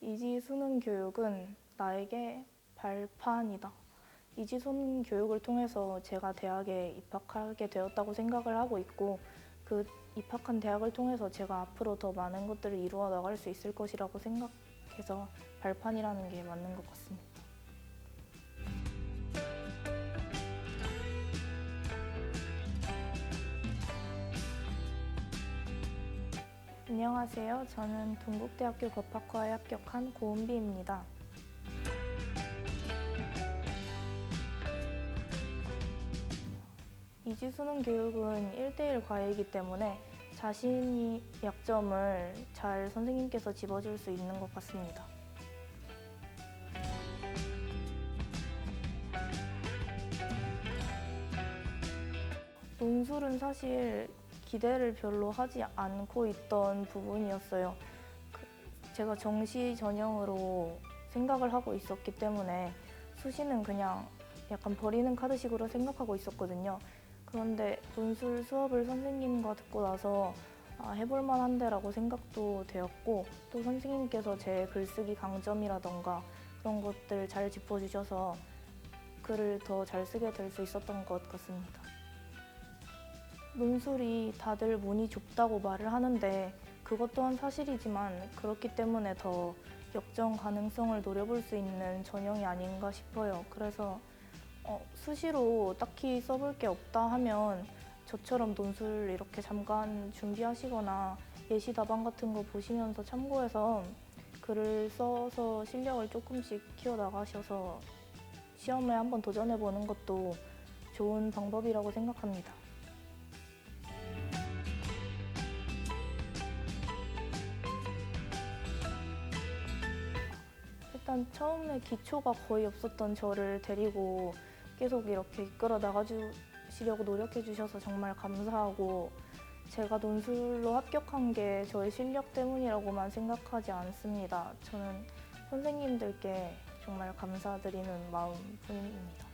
이지 수능 교육은 나에게 발판이다. 이지 수능 교육을 통해서 제가 대학에 입학하게 되었다고 생각을 하고 있고 그 입학한 대학을 통해서 제가 앞으로 더 많은 것들을 이루어 나갈 수 있을 것이라고 생각해서 발판이라는 게 맞는 것 같습니다. 안녕하세요. 저는 동국대학교 법학과에 합격한 고은비입니다. 이지 수능 교육은 1대1 과외이기 때문에 자신이 약점을 잘 선생님께서 짚어줄 수 있는 것 같습니다. 논술은 사실 기대를 별로 하지 않고 있던 부분이었어요. 그- 제가 정시 전형으로 생각을 하고 있었기 때문에 수시는 그냥 약간 버리는 카드식으로 생각하고 있었거든요. 그런데 논술 수업을 선생님과 듣고 나서 아, 해볼 만 한데라고 생각도 되었고 또 선생님께서 제 글쓰기 강점이라던가 그런 것들 잘 짚어주셔서 글을 더 잘 쓰게 될 수 있었던 것 같습니다. 논술이 다들 문이 좁다고 말을 하는데 그것 또한 사실이지만 그렇기 때문에 더 역정 가능성을 노려볼 수 있는 전형이 아닌가 싶어요. 그래서 어, 수시로 딱히 써볼 게 없다 하면 저처럼 논술 이렇게 잠깐 준비하시거나 예시 답안 같은 거 보시면서 참고해서 글을 써서 실력을 조금씩 키워 나가셔서 시험에 한번 도전해 보는 것도 좋은 방법이라고 생각합니다. 일단 처음에 기초가 거의 없었던 저를 데리고 계속 이렇게 이끌어 나가주시려고 노력해 주셔서 정말 감사하고 제가 논술로 합격한 게 저의 실력 때문이라고만 생각하지 않습니다. 저는 선생님들께 정말 감사드리는 마음 뿐입니다.